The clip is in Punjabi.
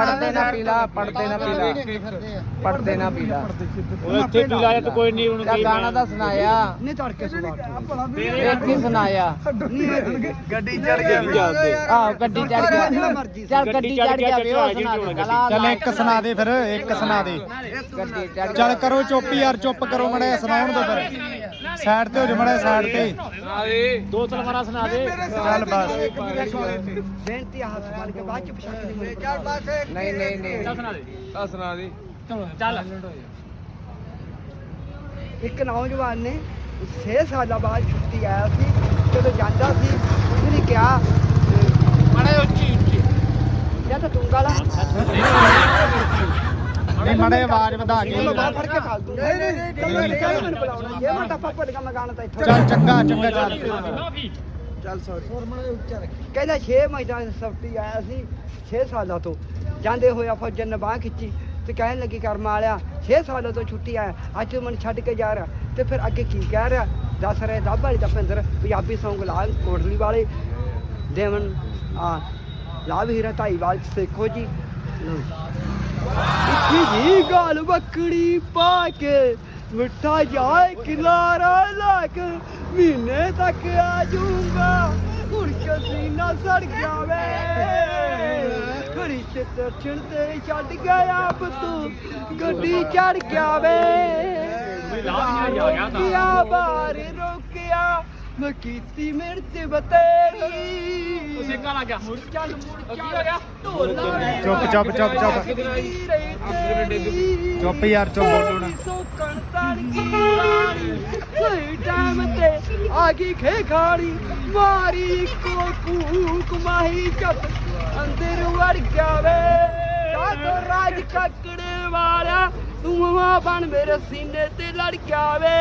ਪੜਦੇ ਨਾ ਪੀਲਾ ਪੜਦੇ ਨਾ ਪੀਲਾ। ਪੜਦੇ ਨਾ ਪੀਲਾ। ਉਹ ਇੱਥੇ ਪੀ ਲਾਇਆ ਤਾਂ ਕੋਈ ਨਹੀਂ ਹੁਣ ਕਿਆ ਗਾਣਾ ਤਾਂ ਸੁਣਾਇਆ। ਨਹੀਂ ਤੜਕੇ ਸੁਣਾ ਇੱਕ ਹੀ ਸੁਣਾਇਆ। ਗੱਡੀ ਚੜ ਗਿਆ ਆਹ ਗੱਡੀ ਚੜ ਗਿਆ ਚੱਲ ਗੱਡੀ ਚੜ ਗਿਆ ਵੇ ਉਹ ਸੁਣਾ ਦੇ ਚੱਲ ਇੱਕ ਸੁਣਾ ਦੇ ਫਿਰ ਇੱਕ ਸੁਣਾ ਦੇ। ਚੱਲ ਕਰੋ ਚੁੱਪ ਯਾਰ ਚੁੱਪ ਕਰੋ ਮੜਾ ਸੁਣਾਉਣ ਦੋ ਫਿਰ। ਸਾਈਡ ਤੇ ਹੋ ਜਾ ਮੜਾ ਸਾਈਡ ਤੇ। ਦੋ ਤਲਵਾਰਾਂ ਸੁਣਾ ਦੇ। ਚੱਲ ਬਸ ਬੇਨਤੀ ਆ ਹੱਥ ਮਾਰ ਕੇ ਬਾਅਦ ਚ ਪਛਾਣ ਨਹੀਂ ਨਹੀਂ ਨਹੀਂ। ਨਹੀਂ ਸੁਣਾ ਦੇ। ਸੁਣਾ ਦੀ। ਚੱਲ ਇੱਕ ਨੌਜਵਾਨ ਨੇ 6 ਸਾਲਾਂ ਬਾਅਦ ਛੁੱਟੀ ਆਇਆ ਸੀ ਜਦੋਂ ਜਾਂਦਾ ਸੀ ਉਸਨੇ ਕਿਹਾ ਮਾੜਾ ਉੱਚੀ ਉੱਚੀ। ਜਾਂ ਤਾਂ ਤੂੰ ਗਾਲਾ। ਨਹੀਂ ਮੜੇ ਆਵਾਜ਼ ਵਧਾ ਕੇ। ਬਾਹਰ ਫੜ ਨਹੀਂ ਨਹੀਂ ਨਹੀਂ ਚੱਲ ਮੈਨੂੰ ਬੁਲਾਉਣਾ ਜੇ ਮੈਂ ਟੱਪਾ ਭੁੱਲ ਗਿਆ ਮੈਂ ਗਾਣਾ ਤਾਂ ਇੱਥੋਂ ਚੱਲ ਚੰਗਾ ਚੰਗਾ ਚੱਲ। ਮਾਫੀ ਚੱਲ ਸੌਰੀ ਕਹਿੰਦਾ 6 ਮਹੀਨਾ ਸਫਟੀ ਆਇਆ ਸੀ 6 ਸਾਲਾਂ ਤੋਂ ਜਾਂਦੇ ਹੋਇਆ ਫੌਜਨ ਨੇ ਬਾਹ ਖਿੱਚੀ ਤੇ ਕਹਿਣ ਲੱਗੀ ਕਰਮ ਵਾਲਿਆ 6 ਸਾਲਾਂ ਤੋਂ ਛੁੱਟੀ ਆਇਆ ਅੱਜ ਤੂੰ ਮੈਨੂੰ ਛੱਡ ਕੇ ਜਾ ਰਿਹਾ। ਤੇ ਫਿਰ ਅੱਗੇ ਕੀ ਕਹਿ ਰਿਹਾ? ਦੱਸ ਰਿਹਾ ਦੱਬ ਵਾਲੀ ਦਾ ਪਿੰਦਰ ਪੰਜਾਬੀ ਸੌਂਗ ਲਾ ਕੋਟਲੀ ਵਾਲੇ। ਦੇਵਨ ਆ ਲਾਭ ਹੀਰਾ ਢਾਈਵਾਲ ਸੇਖੋ ਜੀ। ਇੱਕੀ ਜੀ ਗਾਲ ਬੱਕੜੀ ਪਾ ਕੇ, ਮਿੱਠਾ ਜਾਏ ਕਿਨਾਰਾ ਲਾ ਕੇ, ਮਹੀਨੇ ਤੱਕ ਆ ਜਾਊਂਗਾ। ਹੁਣ ਕਸੀਨਾ ਸੜ ਗਿਆ ਵੇ। ਘੜੀ ਤੇ ਦਰਸ਼ਨ ਤੇ ਛੱਡ ਗਿਆ ਤੂੰ। ਗੱਡੀ ਚੜ ਗਿਆ ਵੇ। ਰੋਕਿਆ, ਬਾਹਰ ਰੋਕਿਆ। ਮੈਂ ਕੀਤੀ ਮਿਰਚ ਬਤੇਰੀ ਉਸੇ ਕਾ ਲੱਗ। ਗਿਆ ਮੁੜ ਚੱਲ ਮੁੜ ਚੱਲ। ਢੋਲਾ ਚੁੱਪ ਚੁੱਪ ਚੁੱਪ ਚੁੱਪ। ਚੁੱਪ ਯਾਰ ਚੁੱਪ। ਬੋਲੋ ਨਾ ਸੋਕਣ ਤੜਕੀ ਰਾਣੀ ਸਹੀ ਟਾਈਮ ਤੇ ਆ ਗਈ ਖੇ ਖਾਣੀ ਮਾਰੀ ਕੋ ਕੂਕ ਮਾਹੀ ਚੱਪ ਅੰਦਰ ਵੜ ਗਿਆ ਵੇ। ਸਾਥ ਰਾਜ ਕੱਕੜੇ ਵਾਲਾ ਤੂੰ ਮਾਂ ਬਣ ਮੇਰੇ ਸੀਨੇ ਤੇ ਲੜ ਗਿਆ ਵੇ।